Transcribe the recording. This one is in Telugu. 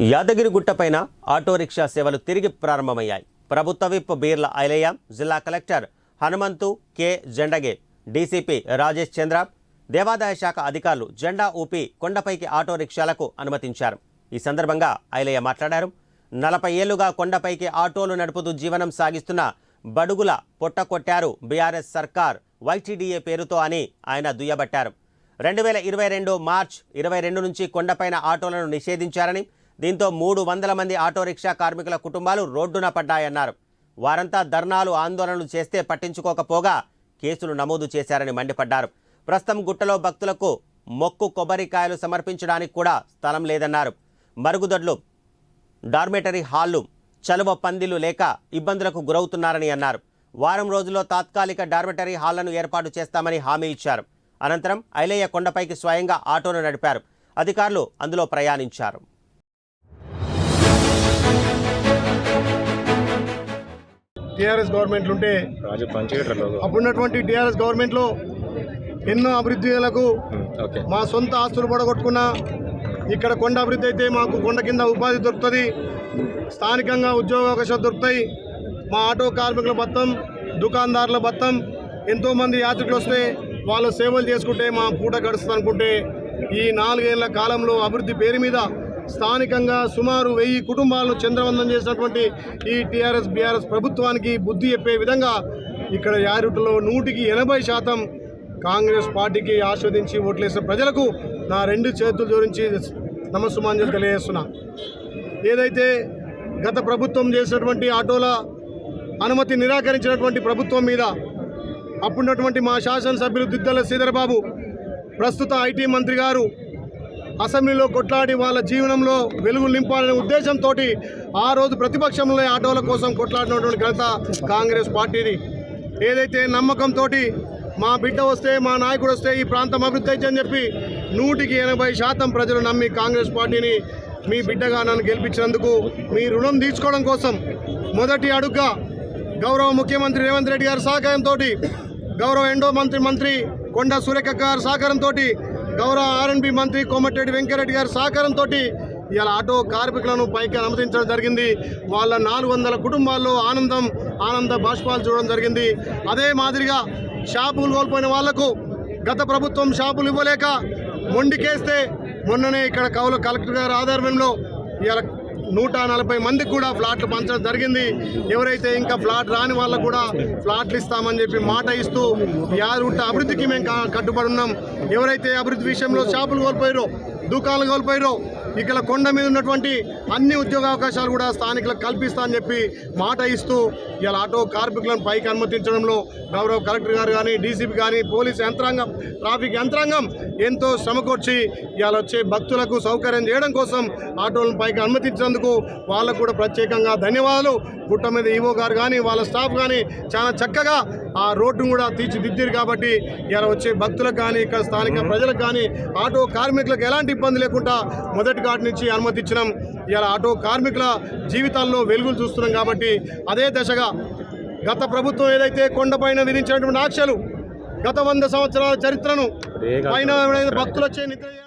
యాదగిరిగుట్టపైన ఆటో రిక్షా సేవలు తిరిగి ప్రారంభమయ్యాయి. ప్రభుత్వ విప్ బీర్ల ఐలయ్య జిల్లా collector Hanumanthu K. Jendage DCP Rajesh Chandra దేవాదాయ శాఖ అధికారులు జెండా ఊపి కొండపైకి ఆటో రిక్షాలకు అనుమతించారు. ఈ సందర్భంగా ఐలయ్య మాట్లాడారు. నలభై ఏళ్ళుగా కొండపైకి ఆటోలు నడుపుతూ జీవనం సాగిస్తున్న బడుగుల పొట్ట కొట్టారు బీఆర్ఎస్ సర్కార్ వైటీడీఏ పేరుతో అని ఆయన దుయ్యబట్టారు. రెండు వేల ఇరవై రెండు మార్చ్ ఇరవై రెండు నుంచి కొండపైన ఆటోలను నిషేధించారని దీంతో మూడు వందల మంది ఆటో రిక్షా కార్మికుల కుటుంబాలు రోడ్డున పడ్డాయన్నారు. వారంతా ధర్నాలు ఆందోళనలు చేస్తే పట్టించుకోకపోగా కేసులు నమోదు చేశారని మండిపడ్డారు. ప్రస్తుతం గుట్టలో భక్తులకు మొక్కు కొబ్బరికాయలు సమర్పించడానికి కూడా స్థలం లేదన్నారు. మరుగుదొడ్లు డార్మేటరీ హాళ్ళు చలువ పందిలు లేక ఇబ్బందులకు గురవుతున్నారని అన్నారు. వారం రోజుల్లో తాత్కాలిక డార్మెటరీ హాళ్ళను ఏర్పాటు చేస్తామని హామీ ఇచ్చారు. అనంతరం ఐలయ్య కొండపైకి స్వయంగా ఆటోను నడిపారు. అధికారులు అందులో ప్రయాణించారు. టీఆర్ఎస్ గవర్నమెంట్లు ఉంటే అప్పుడున్నటువంటి టీఆర్ఎస్ గవర్నమెంట్లో ఎన్నో అభివృద్ధిలకు ఓకే. మా సొంత ఆస్తులు పడగొట్టుకున్నా ఇక్కడ కొండ అభివృద్ధి అయితే మాకు కొండ కింద ఉపాధి దొరుకుతుంది స్థానికంగా ఉద్యోగ అవకాశాలు దొరుకుతాయి మా ఆటో కార్మికుల బత్తం దుకాణదారుల బత్తం ఎంతోమంది యాత్రికులు వస్తే వాళ్ళు సేవలు చేసుకుంటే మా పూట గడుస్తుంది అనుకుంటే ఈ నాలుగేళ్ళ కాలంలో అభివృద్ధి పేరు మీద స్థానికంగా సుమారు వెయ్యి కుటుంబాలను చంద్రవందనం చేసినటువంటి ఈ టీఆర్ఎస్ బీఆర్ఎస్ ప్రభుత్వానికి బుద్ధి చెప్పే విధంగా ఇక్కడ యారుటలో నూటికి ఎనభై శాతం కాంగ్రెస్ పార్టీకి ఆస్వాదించి ఓట్లేసిన ప్రజలకు నా రెండు చేతులు జోరించి నమస్సుమాంజలు తెలియజేస్తున్నా. ఏదైతే గత ప్రభుత్వం చేసినటువంటి ఆటోల అనుమతి నిరాకరించినటువంటి ప్రభుత్వం మీద అప్పుడున్నటువంటి మా శాసనసభ్యులు దిద్దల శ్రీధరబాబు ప్రస్తుత ఐటీ మంత్రి గారు అసెంబ్లీలో కొట్లాడి వాళ్ళ జీవనంలో వెలుగు నింపాలనే ఉద్దేశంతో ఆ రోజు ప్రతిపక్షంలో ఆటోల కోసం కొట్లాడినటువంటి ఘనత కాంగ్రెస్ పార్టీది. ఏదైతే నమ్మకంతో మా బిడ్డ వస్తే మా నాయకుడు వస్తే ఈ ప్రాంతం అభివృద్ధి అయితే అని చెప్పి నూటికి ఎనభై శాతం ప్రజలు నమ్మి కాంగ్రెస్ పార్టీని మీ బిడ్డగా నన్ను గెలిపించినందుకు మీ రుణం తీర్చుకోవడం కోసం మొదటి అడుగ్గా గౌరవ ముఖ్యమంత్రి రేవంత్ రెడ్డి గారి సహకారంతో గౌరవ ఎండో మంత్రి మంత్రి కొండ సురేఖ గారి సహకారంతో గౌరవ ఆర్ఎన్బి మంత్రి కోమటిరెడ్డి వెంకరెడ్డి గారి సహకారంతో ఇలా ఆటో కార్మికులను పైకి అనుమతించడం జరిగింది. వాళ్ళ నాలుగు వందల కుటుంబాల్లో ఆనందం ఆనంద బాష్పాలు చూడడం జరిగింది. అదే మాదిరిగా షాపులు కోల్పోయిన వాళ్ళకు గత ప్రభుత్వం షాపులు ఇవ్వలేక మొండికేస్తే మొన్ననే ఇక్కడ కౌల కలెక్టర్ గారి ఆధ్వర్యంలో ఇలా నూట నలభై మందికి కూడా ఫ్లాట్లు పంచడం జరిగింది. ఎవరైతే ఇంకా ఫ్లాట్ రాని వాళ్ళకు కూడా ఫ్లాట్లు ఇస్తామని చెప్పి మాట ఇస్తూ యారుంట అభివృద్ధికి మేము కట్టుబడి ఉన్నాం. ఎవరైతే అభివృద్ధి విషయంలో షాపులు కోల్పోయారో దుకాణాలు కోల్పోయారో ఇక్కడ కొండ మీద ఉన్నటువంటి అన్ని ఉద్యోగ అవకాశాలు కూడా స్థానికులకు కల్పిస్తా అని చెప్పి మాట ఇస్తూ ఇలా ఆటో కార్మికులను పైకి అనుమతించడంలో గౌరవ కలెక్టర్ గారు కానీ డీసీపీ కానీ పోలీస్ యంత్రాంగం ట్రాఫిక్ యంత్రాంగం ఎంతో శ్రమకొచ్చి ఇవాళ వచ్చే భక్తులకు సౌకర్యం చేయడం కోసం ఆటోలను పైకి అనుమతించినందుకు వాళ్ళకు కూడా ప్రత్యేకంగా ధన్యవాదాలు. గుట్ట మీద ఈవో గారు కానీ వాళ్ళ స్టాఫ్ కానీ చాలా చక్కగా ఆ రోడ్డును కూడా తీర్చిదిద్దారు కాబట్టి ఇలా వచ్చే భక్తులకు కానీ ఇక్కడ స్థానిక ప్రజలకు కానీ ఆటో కార్మికులకు ఎలాంటి ఇబ్బంది లేకుండా మొదటి ఘాట్ నుంచి అనుమతించినాం ఇలా ఆటో కార్మికుల జీవితాల్లో వెలుగులు చూస్తున్నాం కాబట్టి అదే దశగా గత ప్రభుత్వం ఏదైతే కొండపైన విధించినటువంటి ఆంక్షలు గత వంద సంవత్సరాల చరిత్రను పైన భక్తులు వచ్చే నిద్ర